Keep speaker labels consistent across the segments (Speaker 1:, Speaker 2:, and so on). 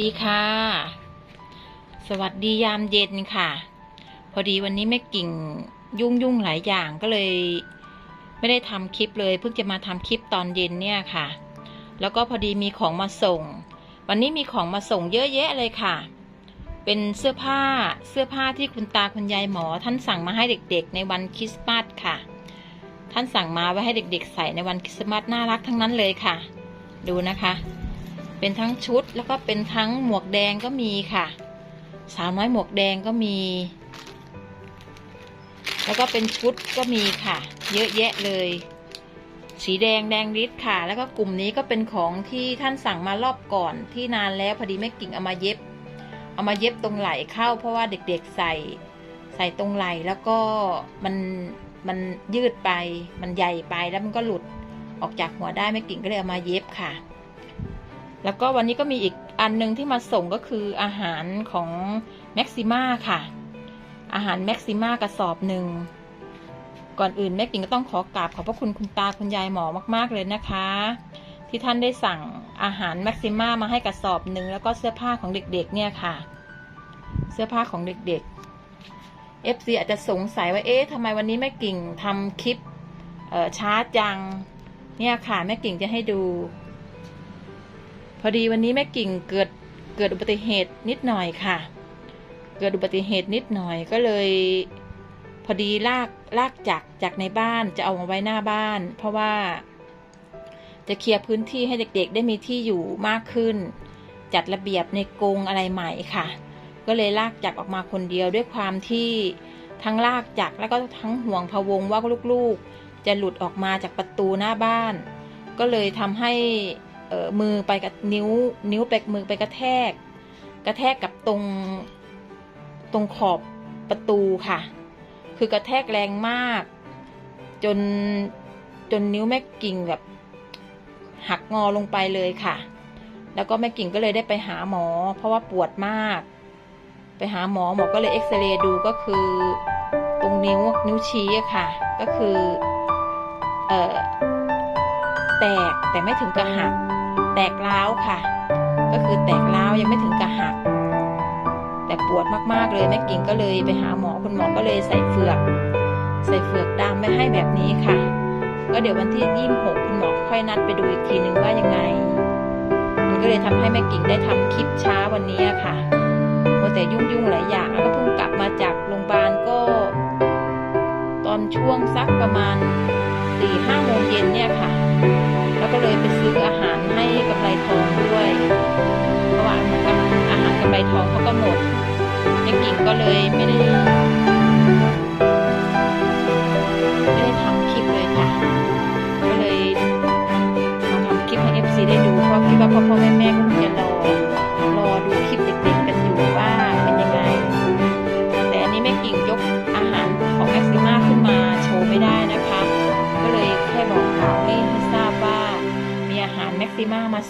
Speaker 1: ดีค่ะ สวัสดียามเย็นค่ะ พอดีวันนี้แม่กิ่งยุ่งยุ่งหลายอย่างก็เลย ไม่ได้ทำคลิปเลยเพิ่งจะมาทำคลิปตอนเย็นเนี่ยค่ะ แล้วก็พอดีมีของมาส่ง วันนี้มีของมาส่งเยอะแยะเลยค่ะ เป็นเสื้อผ้าเสื้อผ้าที่คุณตาคุณยายหมอ ท่านสั่งมาให้เด็กๆ ในวันคริสต์มาสค่ะ ท่านสั่งมาไว้ให้เด็กๆ ใส่ในวันคริสต์มาสน่ารักทั้งนั้นเลยค่ะ ดูนะคะ เป็นทั้งชุดแล้วก็เป็นทั้งหมวกแดงก็มีค่ะ สาวน้อยหมวกแดงก็มี แล้วก็เป็นชุดก็มีค่ะ เยอะแยะเลย สีแดงแดงฤทธิ์ค่ะ แล้วก็กลุ่มนี้ก็เป็นของที่ท่านสั่งมารอบก่อนที่นานแล้วพอดีแม่กิ่งเอามาเย็บ เอามาเย็บตรงไหล่เข้า เพราะว่าเด็กๆใส่ ใส่ตรงไหล่แล้วก็มันมันยืดไปมันใหญ่ไปแล้วมันก็หลุดออกจากหัวได้แม่กิ่งก็เลยเอามาเย็บค่ะ แล้วก็วันนี้ก็มีอีกอันหนึงที่มาส่งก็คืออาหารของแม็กซิม่าค่ะ อาหารแม็กซิม่ากระสอบหนึ่ง ก่อนอื่นแม่กิ่งก็ต้องขอกราบขอบพระคุณคุณตาคุณยายหมอมากๆเลยนะคะ ที่ท่านได้สั่งอาหารแม็กซิม่ามาให้กระสอบหนึ่งแล้วก็เสื้อผ้าของเด็กๆ เนี่ยค่ะ เสื้อผ้าของเด็กๆ FC อาจจะสงสัยว่าเอ๊ะทำไมวันนี้แม่กิ่งทำคลิปช้าจัง เนี่ยค่ะแม่กิ่งจะให้ดู พอดีวันนี้แม่กิ่งเกิดเกิดอุบัติเหตุนิดหน่อยค่ะ เกิดอุบัติเหตุนิดหน่อยก็เลย พอดีลากลากจากจากในบ้านจะเอามาไว้หน้าบ้าน เพราะว่า จะเคลียร์พื้นที่ให้เด็กๆ ได้มีที่อยู่มากขึ้น จัดระเบียบในกรงอะไรใหม่ค่ะ ก็เลยลากจักออกมาคนเดียวด้วยความที่ทั้งลากจักแล้วก็ทั้งห่วงพะวงว่าลูกๆ จะหลุดออกมาจากประตูหน้าบ้าน ก็เลยทำให้ ออมือไปกับนิ้ว นิ้วไปมือไปกระแทก กระแทกกับตรงตรงขอบประตูค่ะ คือกระแทกแรงมาก จนจนนิ้วแม่กิ่งแบบ หักงอลงไปเลยค่ะ แล้วก็แม่กิ่งก็เลยได้ไปหาหมอ เพราะว่าปวดมาก ไปหาหมอหมอก็เลยเอ็กซเรย์ดูก็คือ ตรงนิ้วนิ้วชี้ค่ะ ก็คือ เอ่อแตกแต่ไม่ถึงกระหัก แตกร้าวค่ะ ก็คือแตกร้าวยังไม่ถึงกระหัก แต่ปวดมากๆเลยแม่กิ่งก็เลยไปหาหมอคุณหมอก็เลยใส่เฟือก ใส่เฟือกดามไว้ให้แบบนี้ค่ะ ก็เดี๋ยววันที่ยี่สิบหกคุณหมอค่อยนัดไปดูอีกทีนึงว่ายังไง มันก็เลยทำให้แม่กิ่งได้ทำคลิปช้าวันนี้ค่ะมัวแต่ยุ่งยุ่งๆหลายอย่างแล้วก็เพิ่งกลับมาจากโรงพยาบาลก็ ตอนช่วงสักประมาณสี่ห้าโมงเย็นเนี่ยค่ะ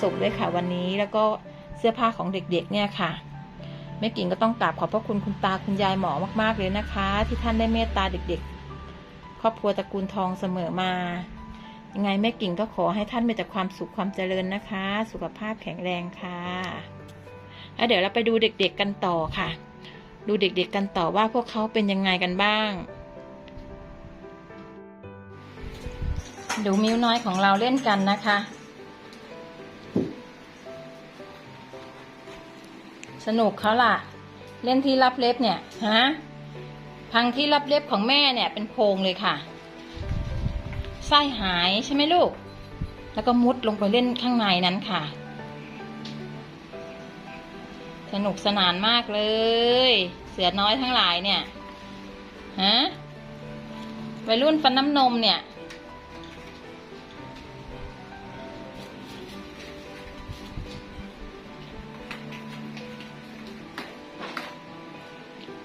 Speaker 1: ส่งด้วยค่ะวันนี้แล้วก็เสื้อผ้าของเด็กๆ เนี่ยค่ะแม่กิ่งก็ต้องกราบขอบพระคุณคุณตาคุณยายหมอมากๆเลยนะคะ ที่ท่านได้เมตตาเด็กๆ ครอบครัวตระกูลทองเสมอมา ยังไงแม่กิ่งก็ขอให้ท่านมีแต่ความสุขความเจริญนะคะ สุขภาพแข็งแรงค่ะแล้วเดี๋ยวเราไปดูเด็กๆกันต่อค่ะ ดูเด็กๆกันต่อว่าพวกเขาเป็นยังไงกันบ้างดูมิ้วน้อยของเราเล่นกันนะคะ สนุกเขาล่ะ เล่นที่รับเล็บเนี่ยฮะพังที่รับเล็บของแม่เนี่ยเป็นโพรงเลยค่ะไส้หายใช่ไหมลูก แล้วก็มุดลงไปเล่นข้างในนั้นค่ะ สนุกสนานมากเลย เสือน้อยทั้งหลายเนี่ยฮะวัยรุ่นฟันน้ำนมเนี่ย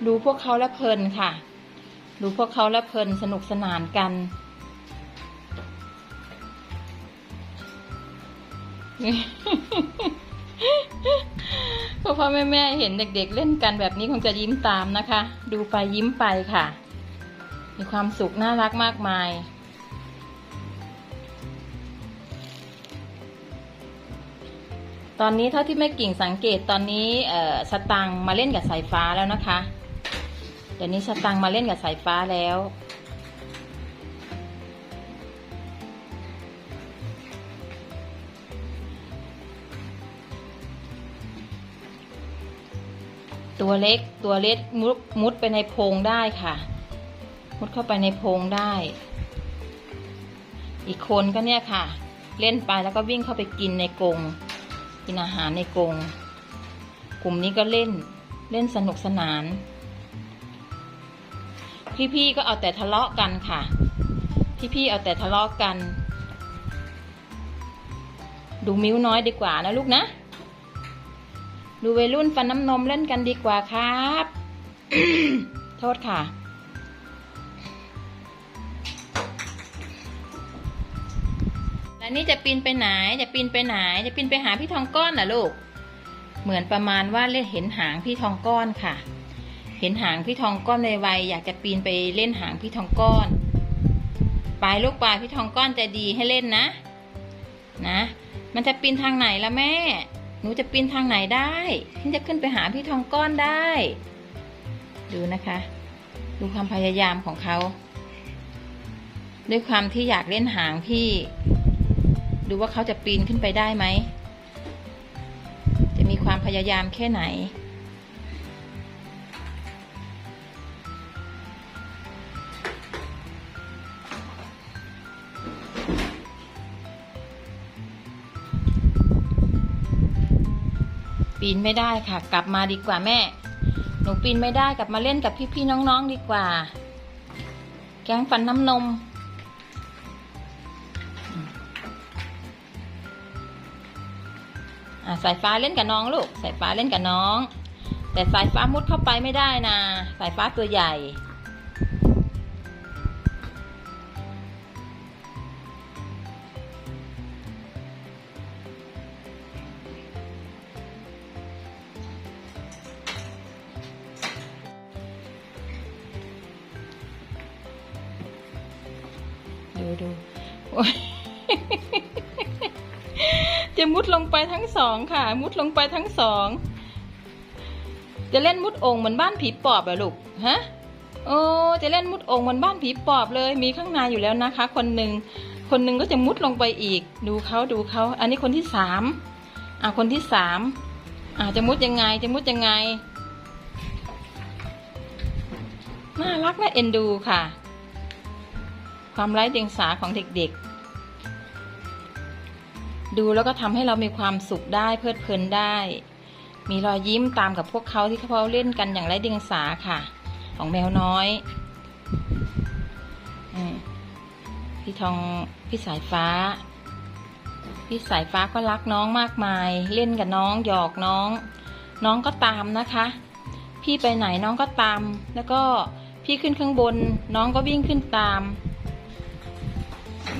Speaker 1: ดูพวกเขาแล้วเพลินค่ะ ดูพวกเขาแล้วเพลินสนุกสนานกัน พ่อพ่อแม่แม่เห็นเด็ก ๆ เล่นกันแบบนี้คงจะยิ้มตามนะคะ ดูไปยิ้มไปค่ะ มีความสุขน่ารักมากมายตอนนี้เท่าที่แม่กิ่งสังเกตตอนนี้สตังมาเล่นกับสายฟ้าแล้วนะคะ เดี๋ยวนี้สตังมาเล่นกับสายฟ้าแล้ว ตัวเล็กตัวเล็กมุดมุดไปในโพรงได้ค่ะ มุดเข้าไปในโพรงได้ อีกคนก็เนี่ยค่ะ เล่นไปแล้วก็วิ่งเข้าไปกินในกรงกินอาหารในกรงกลุ่มนี้ก็เล่นเล่นสนุกสนาน พี่ๆก็เอาแต่ทะเลาะกันค่ะ พี่ๆเอาแต่ทะเลาะกัน ดูมิ้วน้อยดีกว่านะลูกนะ ดูวัยรุ่นฟันน้ำนมเล่นกันดีกว่าครับ โทษค่ะแล้วนี่จะปีนไปไหน จะปีนไปไหน จะปีนไปหาพี่ทองก้อนน่ะลูก เหมือนประมาณว่าเล่นเห็นหางพี่ทองก้อนค่ะ เห็นหางพี่ทองก้อนในวัยอยากจะปีนไปเล่นหางพี่ทองก้อนปลายลูกไปพี่ทองก้อนใจดีให้เล่นนะ นะ มันจะปีนทางไหนละแม่ หนูจะปีนทางไหนได้ที่จะขึ้นไปหาพี่ทองก้อนได้ ดูนะคะ ดูความพยายามของเขาด้วยความที่อยากเล่นหางพี่ ดูว่าเขาจะปีนขึ้นไปได้ไหม จะมีความพยายามแค่ไหน ปีนไม่ได้ค่ะ กลับมาดีกว่าแม่ หนูปีนไม่ได้กลับมาเล่นกับพี่ๆน้องๆดีกว่า แก๊งฟันน้ำนมอะสายฟ้าเล่นกับน้องลูก สายฟ้าเล่นกับน้อง แต่สายฟ้ามุดเข้าไปไม่ได้นะ สายฟ้าตัวใหญ่ ดูดูจะมุดลงไปทั้งสองค่ะ มุดลงไปทั้งสอง จะเล่นมุดองค์เหมือนบ้านผีปอบเหรอลูกฮะโอ้จะเล่นมุดองค์เหมือนบ้านผีปอบเลย มีข้างในอยู่แล้วนะคะ คนหนึ่งคนหนึ่งก็จะมุดลงไปอีก ดูเขาดูเขาอันนี้คนที่สามอ่าคนที่สามอ่าจะมุดยังไงจะมุดยังไงน่ารักน่าเอ็นดูค่ะ ความไร้เดียงสาของเด็กๆ ดูแล้วก็ทำให้เรามีความสุขได้เพลิดเพลินได้ มีรอยยิ้มตามกับพวกเขาที่เขาเล่นกันอย่างไร้เดียงสาค่ะ ของแมวน้อยอพี่ทองพี่สายฟ้า พี่สายฟ้าก็รักน้องมากมาย เล่นกับน้องหยอกน้อง น้องก็ตามนะคะ พี่ไปไหนน้องก็ตาม แล้วก็พี่ขึ้นข้างบน น้องก็วิ่งขึ้นตาม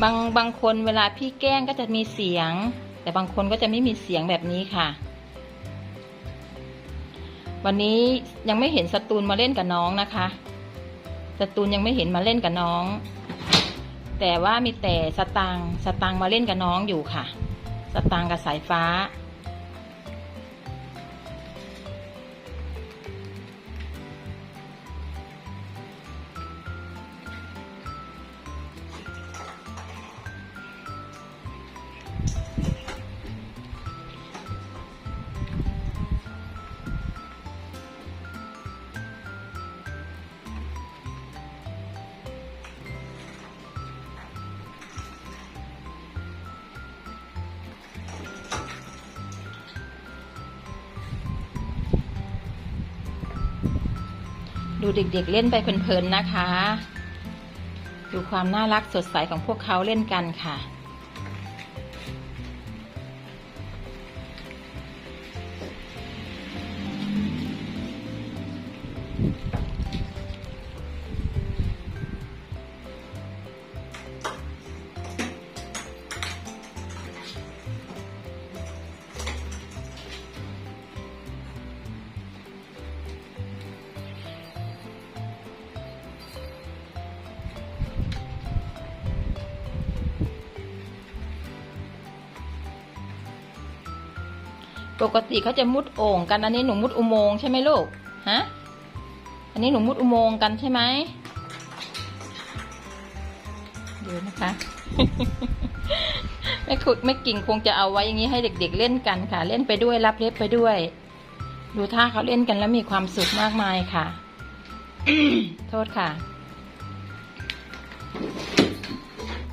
Speaker 1: บางบางคนเวลาพี่แกล้งก็จะมีเสียง แต่บางคนก็จะไม่มีเสียงแบบนี้ค่ะ วันนี้ยังไม่เห็นสตูนมาเล่นกับน้องนะคะสตูนยังไม่เห็นมาเล่นกับน้อง แต่ว่ามีแต่สตางสตางมาเล่นกับน้องอยู่ค่ะ สตางกับสายฟ้า ดูเด็กๆเล่นไปเพลินๆนะคะ ดูความน่ารักสดใสของพวกเขาเล่นกันค่ะ ปกติเขาจะมุดโอ่งกันอันนี้หนูมุดอุโมงค์ใช่ไหมลูกฮะอันนี้หนูมุดอุโมงค์กันใช่ไหมเดี๋ยวนะคะแม่คุดแม่กิ่งคงจะเอาไว้อย่างนี้ให้เด็กๆเล่นกันค่ะ เล่นไปด้วยรับเล็บไปด้วย ดูท่าเขาเล่นกันแล้วมีความสุขมากมายค่ะ โทษค่ะ